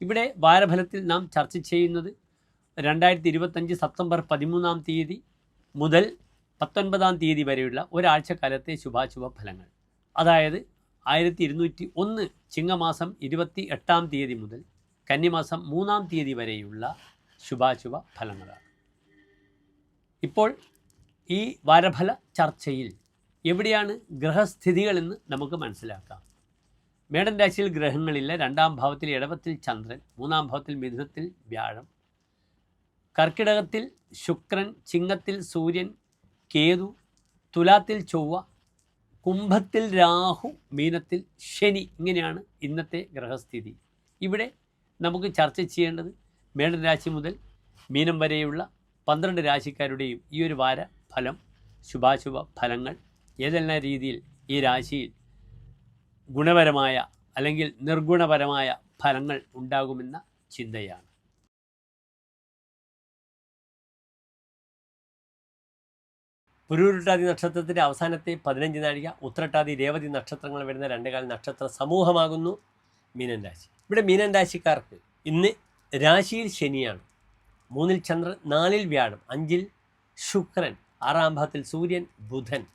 ഇവിടെ വാരഫലത്തിൽ നാം ചർച്ച ചെയ്യുന്നത് രണ്ടായിരത്തി ഇരുപത്തഞ്ച് സെപ്റ്റംബർ പതിമൂന്നാം തീയതി മുതൽ പത്തൊൻപതാം തീയതി വരെയുള്ള ഒരാഴ്ചക്കാലത്തെ ശുഭാശുഭ ഫലങ്ങൾ. അതായത് ആയിരത്തി ഇരുന്നൂറ്റി ഒന്ന് ചിങ്ങമാസം ഇരുപത്തി എട്ടാം തീയതി മുതൽ കന്നിമാസം മൂന്നാം തീയതി വരെയുള്ള ശുഭാശുഭ ഫലങ്ങളാണ്. ഇപ്പോൾ ഈ വാരഫല ചർച്ചയിൽ എവിടെയാണ് ഗ്രഹസ്ഥിതികളെന്ന് നമുക്ക് മനസ്സിലാക്കാം. മേടൻ രാശിയിൽ ഗ്രഹങ്ങളില്ല രണ്ടാം ഭാവത്തിൽ ഇടവത്തിൽ ചന്ദ്രൻ മൂന്നാം ഭാവത്തിൽ മിഥുനത്തിൽ വ്യാഴം. കർക്കിടകത്തിൽ ശുക്രൻ ചിങ്ങത്തിൽ സൂര്യൻ കേതു തുലാത്തിൽ ചൊവ്വ കുംഭത്തിൽ രാഹു മീനത്തിൽ ശനി ഇങ്ങനെയാണ് ഇന്നത്തെ ഗ്രഹസ്ഥിതി. ഇവിടെ നമുക്ക് ചർച്ച ചെയ്യേണ്ടത് മേടൻ രാശി മുതൽ മീനം വരെയുള്ള പന്ത്രണ്ട് രാശിക്കാരുടെയും ഈ ഒരു വാര ഫലം ശുഭാശുഭ ഫലങ്ങൾ ഏതെല്ലാം രീതിയിൽ ഈ രാശിയിൽ ഗുണപരമായ അല്ലെങ്കിൽ നിർഗുണപരമായ ഫലങ്ങൾ ഉണ്ടാകുമെന്ന ചിന്തയാണ്. പുരൂരുട്ടാതി നക്ഷത്രത്തിന്റെ അവസാനത്തെ പതിനഞ്ച് നാഴിക ഉത്രട്ടാതി രേവതി നക്ഷത്രങ്ങൾ വരുന്ന രണ്ടേകാൽ നക്ഷത്ര സമൂഹമാകുന്നു മീനൻ രാശി. ഇവിടെ മീനൻ രാശിക്കാർക്ക് ഇന്ന് രാശിയിൽ ശനിയാണ്. മൂന്നിൽ ചന്ദ്രൻ നാലിൽ വ്യാഴം അഞ്ചിൽ ശുക്രൻ ആറാം ഭാഗത്തിൽ സൂര്യൻ ബുധൻ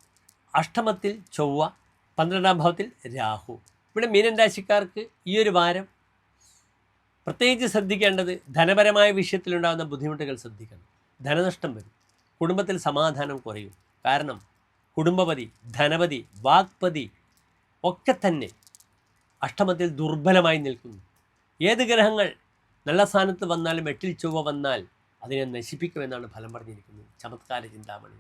അഷ്ടമത്തിൽ ചൊവ്വ പന്ത്രണ്ടാം ഭാവത്തിൽ രാഹു. ഇവിടെ മീനൻ രാശിക്കാർക്ക് ഈ ഒരു വാരം പ്രത്യേകിച്ച് ശ്രദ്ധിക്കേണ്ടത് ധനപരമായ വിഷയത്തിലുണ്ടാകുന്ന ബുദ്ധിമുട്ടുകൾ ശ്രദ്ധിക്കണം. ധനനഷ്ടം വരും. കുടുംബത്തിൽ സമാധാനം കുറയും. കാരണം കുടുംബപതി ധനപതി വാക്പതി ഒക്കെ തന്നെ അഷ്ടമത്തിൽ ദുർബലമായി നിൽക്കുന്നു. ഏത് ഗ്രഹങ്ങൾ നല്ല സ്ഥാനത്ത് വന്നാലും എട്ടിൽ ചൊവ്വ വന്നാൽ അതിനെ നശിപ്പിക്കുമെന്നാണ് ഫലം പറഞ്ഞിരിക്കുന്നത്. ചമത്കാര ചിന്താമണി.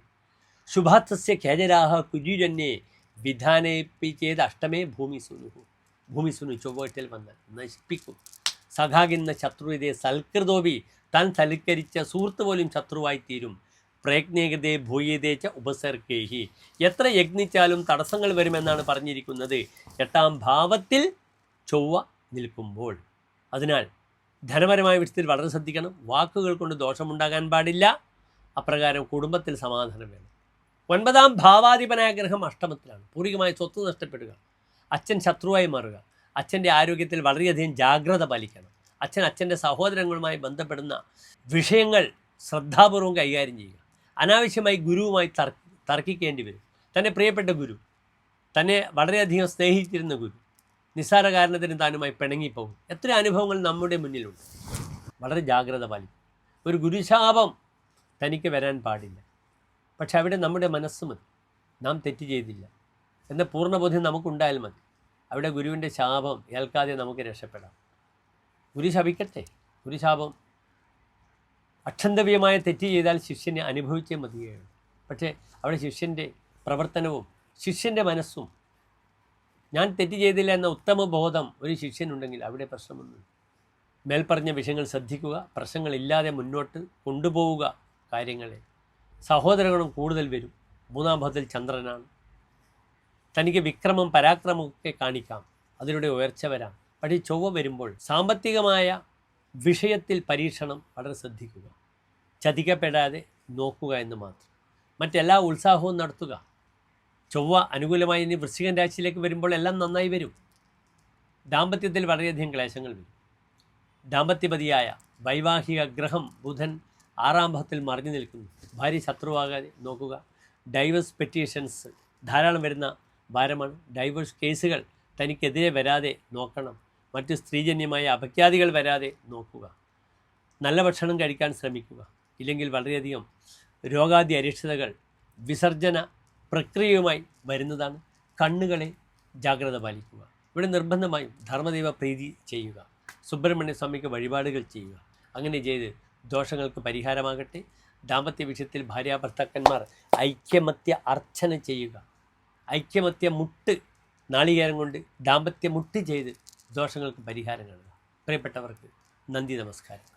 ശുഭാത്തസ്യ ഖേജരാഹ കുജുജന്യെ വിധാനയിപ്പിച്ചേത് അഷ്ടമേ ഭൂമി സുനുഹു ഭൂമി സുനു ചൊവ്വാഴ്ചയിൽ വന്നാൽ നശിപ്പിക്കും। സഖാകിന്ന ശത്രുവിതെ സൽകൃതോപി താൻ സൽക്കരിച്ച സുഹൃത്ത് പോലും ശത്രുവായി തീരും പ്രയജ്ഞേകതേ ഭൂയതേച്ച ഉപസർക്കേഹി എത്ര യജ്ഞിച്ചാലും തടസ്സങ്ങൾ വരുമെന്നാണ് പറഞ്ഞിരിക്കുന്നത്। എട്ടാം ഭാവത്തിൽ ചൊവ്വ നിൽക്കുമ്പോൾ। അതിനാൽ ധനപരമായ വിഷയത്തിൽ വളരെ ശ്രദ്ധിക്കണം। വാക്കുകൾ കൊണ്ട് ദോഷമുണ്ടാകാൻ പാടില്ല। അപ്രകാരം കുടുംബത്തിൽ സമാധാനം വേണം। ഒൻപതാം ഭാവാധിപനായ ഗ്രഹം അഷ്ടമത്തിലാണ്. പൂർവികമായ സ്വത്ത് നഷ്ടപ്പെടുക. അച്ഛൻ ശത്രുവായി മാറുക. അച്ഛന്റെ ആരോഗ്യത്തിൽ വളരെയധികം ജാഗ്രത പാലിക്കണം. അച്ഛൻ അച്ഛന്റെ സഹോദരങ്ങളുമായി ബന്ധപ്പെടുന്ന വിഷയങ്ങൾ ശ്രദ്ധാപൂർവം കൈകാര്യം ചെയ്യുക. അനാവശ്യമായി ഗുരുവുമായി തർ തർക്കിക്കേണ്ടി വരും. തന്നെ പ്രിയപ്പെട്ട ഗുരു തന്നെ വളരെയധികം സ്നേഹിച്ചിരുന്ന ഗുരു നിസ്സാര കാരണത്തിന് താനുമായി പിണങ്ങിപ്പോകും. എത്ര അനുഭവങ്ങൾ നമ്മുടെ മുന്നിലുണ്ട്. വളരെ ജാഗ്രത പാലിക്കും ഒരു ഗുരുശാപം തനിക്ക് വരാൻ പാടില്ല. പക്ഷെ അവിടെ നമ്മുടെ മനസ്സ് മതി. നാം തെറ്റ് ചെയ്തില്ല. എന്ന പൂർണബോധ്യം നമുക്കുണ്ടായാൽ മതി. അവിടെ ഗുരുവിന്റെ ശാപം ഏൽക്കാതെ നമുക്ക് രക്ഷപ്പെടാം. ഗുരു ശപിക്കട്ടെ. ഗുരുശാപം അക്ഷന്തവ്യമായ തെറ്റ് ചെയ്താൽ ശിഷ്യനെ അനുഭവിച്ചേ മതിയാണ് പക്ഷേ അവിടെ ശിഷ്യന്റെ പ്രവർത്തനവും ശിഷ്യന്റെ മനസ്സും ഞാൻ തെറ്റ് ചെയ്തില്ല എന്ന ഉത്തമ ബോധം ഒരു ശിഷ്യനുണ്ടെങ്കിൽ അവിടെ പ്രശ്നമൊന്നുമില്ല. മേൽപ്പറഞ്ഞ വിഷയങ്ങൾ ശ്രദ്ധിക്കുക. പ്രശ്നങ്ങളില്ലാതെ മുന്നോട്ട് കൊണ്ടുപോവുക കാര്യങ്ങളെ. സഹോദരങ്ങളും കൂടുതൽ വരും. മൂന്നാം ഭാവത്തിൽ ചന്ദ്രനാണ്. തനിക്ക് വിക്രമം പരാക്രമമൊക്കെ കാണിക്കാം. അതിലൂടെ ഉയർച്ച വരാം. പക്ഷേ ചൊവ്വ വരുമ്പോൾ സാമ്പത്തികമായ വിഷയത്തിൽ പരീക്ഷണം വളരെ ശ്രദ്ധിക്കുക. ചതിക്കപ്പെടാതെ നോക്കുക എന്ന് മാത്രം. മറ്റെല്ലാ ഉത്സാഹവും നടത്തുക. ചൊവ്വ അനുകൂലമായി ഇനി വൃശ്ചികൻ രാശിയിലേക്ക് വരുമ്പോൾ എല്ലാം നന്നായി വരും. ദാമ്പത്യത്തിൽ വളരെയധികം ക്ലേശങ്ങൾ വരും. ദാമ്പത്യപതിയായ വൈവാഹിക ഗ്രഹം ബുധൻ ആറാം ഭാഗത്തിൽ മറിഞ്ഞു നിൽക്കുന്നു. ഭാര്യ ശത്രുവാകാതെ നോക്കുക. ഡൈവേഴ്സ് പെറ്റീഷൻസ് ധാരാളം വരുന്ന ഭാരമാണ്. ഡൈവേഴ്സ് കേസുകൾ തനിക്കെതിരെ വരാതെ നോക്കണം. മറ്റ് സ്ത്രീജന്യമായ അപഖ്യാതികൾ വരാതെ നോക്കുക. നല്ല ഭക്ഷണം കഴിക്കാൻ ശ്രമിക്കുക. ഇല്ലെങ്കിൽ വളരെയധികം രോഗാദി അരിഷ്ടതകൾ വിസർജന പ്രക്രിയയുമായി വരുന്നതാണ്. കണ്ണുകളെ ജാഗ്രത പാലിക്കുക. ഇവിടെ നിർബന്ധമായും ധർമ്മദൈവ പ്രീതി ചെയ്യുക. സുബ്രഹ്മണ്യ സ്വാമിക്ക് വഴിപാടുകൾ ചെയ്യുക. അങ്ങനെ ചെയ്ത് ദോഷങ്ങൾക്ക് പരിഹാരമാകട്ടെ. ദാമ്പത്യ വിഷയത്തിൽ ഭാര്യാഭർത്താക്കന്മാർ ഐക്യമത്യ അർച്ചന ചെയ്യുക. ഐക്യമത്യ മുട്ട് നാളികേരം കൊണ്ട് ദാമ്പത്യ മുട്ട് ചെയ്ത് ദോഷങ്ങൾക്ക് പരിഹാരം കാണുക. പ്രിയപ്പെട്ടവർക്ക് നന്ദി നമസ്കാരം.